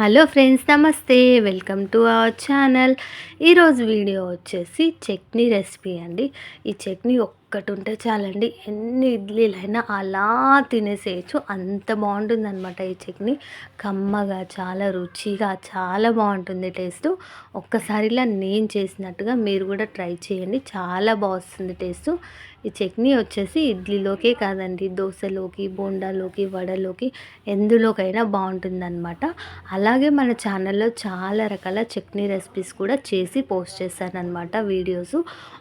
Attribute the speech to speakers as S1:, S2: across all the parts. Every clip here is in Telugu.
S1: హలో ఫ్రెండ్స్ నమస్తే. Welcome to our channel. ఈరోజు వీడియో వచ్చేసి చట్నీ రెసిపీ అండి. ఈ చట్నీ ఒక్కటి ఉంటే చాలండి. ఎన్ని ఇడ్లీలైనా అలా తినేసేయచ్చు. అంత బాగుంటుందన్నమాట ఈ చట్నీ. కమ్మగా చాలా రుచిగా చాలా బాగుంటుంది టేస్ట్. ఒక్కసారిలా నేను చేసినట్టుగా మీరు కూడా ట్రై చేయండి. చాలా బాగుంది టేస్ట్. ఈ చట్నీ వచ్చేసి ఇడ్లీలోకే కాదండి. దోశలోకి బోండాలోకి వడలోకి ఎందులోకైనా బాగుంటుందన్నమాట. అలాగే మన ఛానల్లో చాలా రకాల చట్నీ రెసిపీస్ కూడా చేసి పోస్ట్ చేశానమాట వీడియోస్.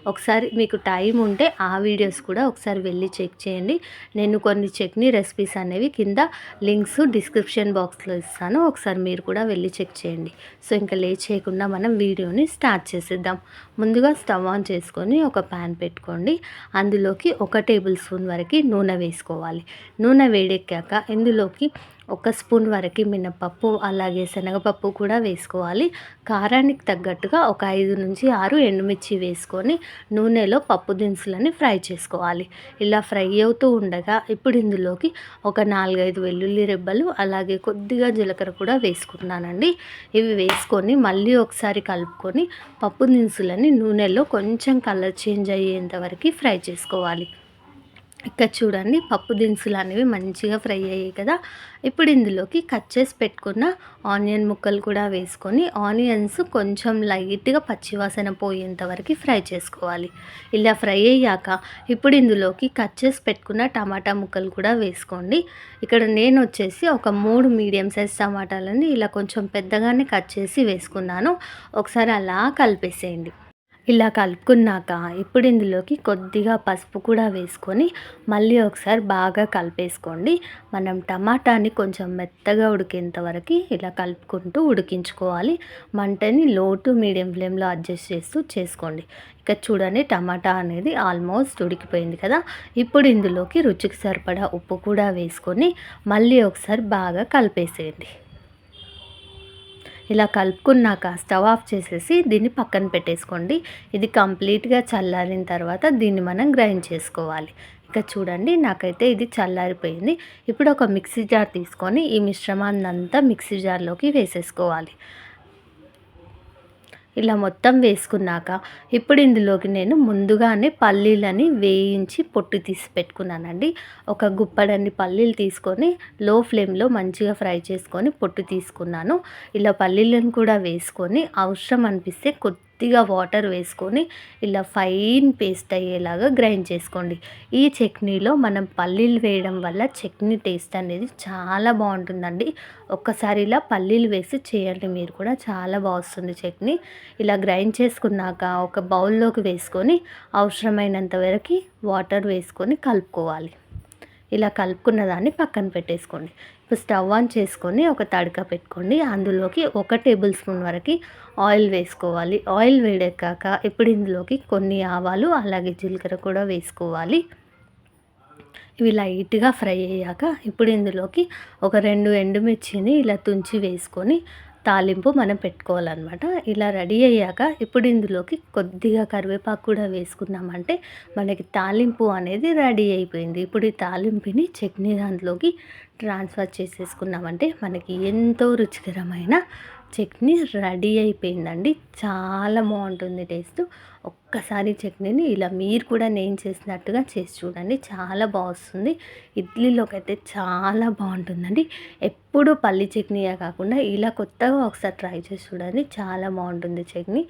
S1: ఒకసారి మీకు టైం ఉంటే ఆ వీడియోస్ కూడా ఒకసారి వెళ్ళి చెక్ చేయండి. నేను కొన్ని చట్నీ రెసిపీస్ అనేవి కింద లింక్స్ డిస్క్రిప్షన్ బాక్స్లో ఇస్తాను. ఒకసారి మీరు కూడా వెళ్ళి చెక్ చేయండి. సో ఇంకా లేట్ చేయకుండా మనం వీడియోని స్టార్ట్ చేసేద్దాం. ముందుగా స్టవ్ ఆన్ చేసుకొని ఒక ప్యాన్ పెట్టుకోండి. అందులోకి ఒక టేబుల్ స్పూన్ వరకు నూనె వేసుకోవాలి. నూనె వేడెక్కాక ఇందులోకి ఒక స్పూన్ వరకు మినపప్పు అలాగే శనగపప్పు కూడా వేసుకోవాలి. కారానికి తగ్గట్టుగా ఒక ఐదు నుంచి ఆరు ఎండుమిర్చి వేసుకొని నూనెలో పప్పు దినుసులని ఫ్రై చేసుకోవాలి. ఇలా ఫ్రై అవుతూ ఉండగా ఇప్పుడు ఇందులోకి ఒక నాలుగైదు వెల్లుల్లి రెబ్బలు అలాగే కొద్దిగా జీలకర్ర కూడా వేసుకున్నానండి ఇవి వేసుకొని మళ్ళీ ఒకసారి కలుపుకొని పప్పు దినుసులని నూనెలో కొంచెం కలర్ చేంజ్ అయ్యేంత వరకు ఫ్రై చేసుకోవాలి. ఇక్కడ చూడండి పప్పు దినుసులు అనేవి మంచిగా ఫ్రై అయ్యాయి కదా. ఇప్పుడు ఇందులోకి కట్ చేసి పెట్టుకున్న ఆనియన్ ముక్కలు కూడా వేసుకొని ఆనియన్స్ కొంచెం లైట్గా పచ్చివాసన పోయేంత వరకు ఫ్రై చేసుకోవాలి. ఇలా ఫ్రై అయ్యాక ఇప్పుడు ఇందులోకి కట్ చేసి పెట్టుకున్న టమాటా ముక్కలు కూడా వేసుకోండి. ఇక్కడ నేను వచ్చేసి ఒక మూడు మీడియం సైజ్ టమాటాలని ఇలా కొంచెం పెద్దగానే కట్ చేసి వేసుకున్నాను. ఒకసారి అలా కలిపేసేయండి. ఇలా కలుపుకున్నాక ఇప్పుడు ఇందులోకి కొద్దిగా పసుపు కూడా వేసుకొని మళ్ళీ ఒకసారి బాగా కలిపేసుకోండి. మనం టమాటాని కొంచెం మెత్తగా ఉడికేంత వరకు ఇలా కలుపుకుంటూ ఉడికించుకోవాలి. మంటని లో టు మీడియం ఫ్లేమ్లో అడ్జస్ట్ చేస్తూ చేసుకోండి. ఇక చూడండి టమాటా అనేది ఆల్మోస్ట్ ఉడికిపోయింది కదా. ఇప్పుడు ఇందులోకి రుచికి సరిపడా ఉప్పు కూడా వేసుకొని మళ్ళీ ఒకసారి బాగా కలిపేసేయండి. ఇలా కలుపుకున్నాక స్టవ్ ఆఫ్ చేసేసి దీన్ని పక్కన పెట్టేసుకోండి. ఇది కంప్లీట్గా చల్లారిన తర్వాత దీన్ని మనం గ్రైండ్ చేసుకోవాలి. ఇక చూడండి నాకైతే ఇది చల్లారిపోయింది. ఇప్పుడు ఒక మిక్సీ జార్ తీసుకొని ఈ మిశ్రమాన్నంతా మిక్సీ జార్లోకి వేసేసుకోవాలి. ఇలా మొత్తం వేసుకున్నాక ఇప్పుడు ఇందులోకి నేను ముందుగానే పల్లీలని వేయించి పొట్టు తీసి పెట్టుకున్నానండి. ఒక గుప్పడన్ని పల్లీలు తీసుకొని లో ఫ్లేమ్లో మంచిగా ఫ్రై చేసుకొని పొట్టు తీసుకున్నాను. ఇలా పల్లీలను కూడా వేసుకొని అవసరం అనిపిస్తే కొద్ది కొద్దిగా వాటర్ వేసుకొని ఇలా ఫైన్ పేస్ట్ అయ్యేలాగా గ్రైండ్ చేసుకోండి. ఈ చట్నీలో మనం పల్లీలు వేయడం వల్ల చట్నీ టేస్ట్ అనేది చాలా బాగుంటుందండి. ఒక్కసారి ఇలా పల్లీలు వేసి చేయండి మీరు కూడా చాలా బాగుంది చట్నీ. ఇలా గ్రైండ్ చేసుకున్నాక ఒక బౌల్లోకి వేసుకొని అవసరమైనంత వరకు వాటర్ వేసుకొని కలుపుకోవాలి. ఇలా కలుపుకున్న దాన్ని పక్కన పెట్టేసుకోండి. ఇప్పుడు స్టవ్ ఆన్ చేసుకొని ఒక తడక పెట్టుకోండి. అందులోకి ఒక టేబుల్ స్పూన్ వరకు ఆయిల్ వేసుకోవాలి. ఆయిల్ వేడెక్కాక ఇప్పుడు ఇందులోకి కొన్ని ఆవాలు అలాగే జీలకర్ర కూడా వేసుకోవాలి. ఇవి లైట్గా ఫ్రై అయ్యాక ఇప్పుడు ఇందులోకి ఒక రెండు ఎండుమిర్చిని ఇలా తుంచి వేసుకొని తాలింపు మనం పెట్టుకోవాలన్నమాట. ఇలా రెడీ అయ్యాక ఇప్పుడు ఇందులోకి కొద్దిగా కరివేపాకు కూడా వేసుకున్నామంటే మనకి తాలింపు అనేది రెడీ అయిపోయింది. ఇప్పుడు ఈ తాలింపుని చట్నీ దాంట్లోకి ట్రాన్స్ఫర్ చేసేసుకున్నామంటే మనకి ఎంతో రుచికరమైన చట్నీ రెడీ అయిపోయిందండి. చాలా బాగుంటుంది టేస్ట్. ఒక్కసారి చట్నీని ఇలా మీరు కూడా నేను చేసినట్టుగా చేసి చూడండి. చాలా బాగుంది ఇడ్లీలోకి అయితే చాలా బాగుంటుందండి. ఎప్పుడు పల్లి చట్నీయే కాకుండా ఇలా కొత్తగా ఒకసారి ట్రై చేసి చూడండి. చాలా బాగుంటుంది చట్నీ.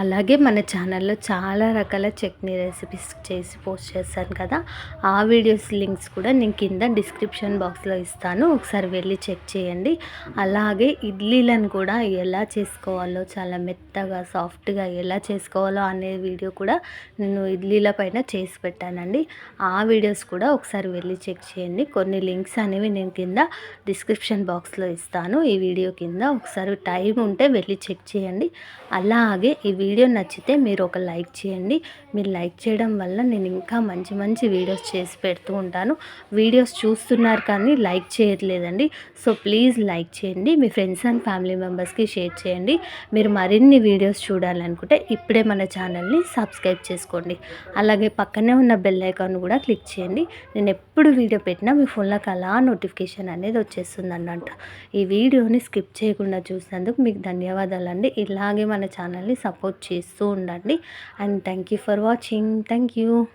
S1: అలాగే మన ఛానల్లో చాలా రకాల చట్నీ రెసిపీస్ చేసి పోస్ట్ చేస్తాను కదా ఆ వీడియోస్ లింక్స్ కూడా నేను కింద డిస్క్రిప్షన్ బాక్స్లో ఇస్తాను. ఒకసారి వెళ్ళి చెక్ చేయండి. అలాగే ఇడ్లీలను కూడా ఎలా చేసుకోవాలో చాలా మెత్తగా సాఫ్ట్గా ఎలా చేసుకోవాలో అనే వీడియో కూడా నేను ఇడ్లీల పైన చేసి పెట్టానండి. ఆ వీడియోస్ కూడా ఒకసారి వెళ్ళి చెక్ చేయండి. కొన్ని లింక్స్ అనేవి నేను కింద డిస్క్రిప్షన్ బాక్స్లో ఇస్తాను. ఈ వీడియో కింద ఒకసారి టైం ఉంటే వెళ్ళి చెక్ చేయండి. అలాగే ఈ వీడియో నచ్చితే మీరు ఒక లైక్ చేయండి. మీరు లైక్ చేయడం వల్ల నేను ఇంకా మంచి మంచి వీడియోస్ చేసి పెడుతూ ఉంటాను. వీడియోస్ చూస్తున్నారు కానీ లైక్ చేయట్లేదండి. సో ప్లీజ్ లైక్ చేయండి. మీ ఫ్రెండ్స్ అండ్ ఫ్యామిలీ మెంబర్స్కి షేర్ చేయండి. మీరు మరిన్ని వీడియోస్ చూడాలనుకుంటే ఇప్పుడే మన ఛానల్ని సబ్స్క్రైబ్ చేసుకోండి. అలాగే పక్కనే ఉన్న బెల్ ఐకాన్ కూడా క్లిక్ చేయండి. నేను ఎప్పుడు వీడియో పెట్టినా మీ ఫోన్లోకి అలా నోటిఫికేషన్ అనేది వచ్చేస్తుంది అన్నమాట ఈ వీడియోని స్కిప్ చేయకుండా చూసినందుకు మీకు ధన్యవాదాలండి. ఇలాగే మన ఛానల్ని సపోర్ట్ సపోర్ట్ చేస్తూ ఉండండి. And thank you for watching. Thank you.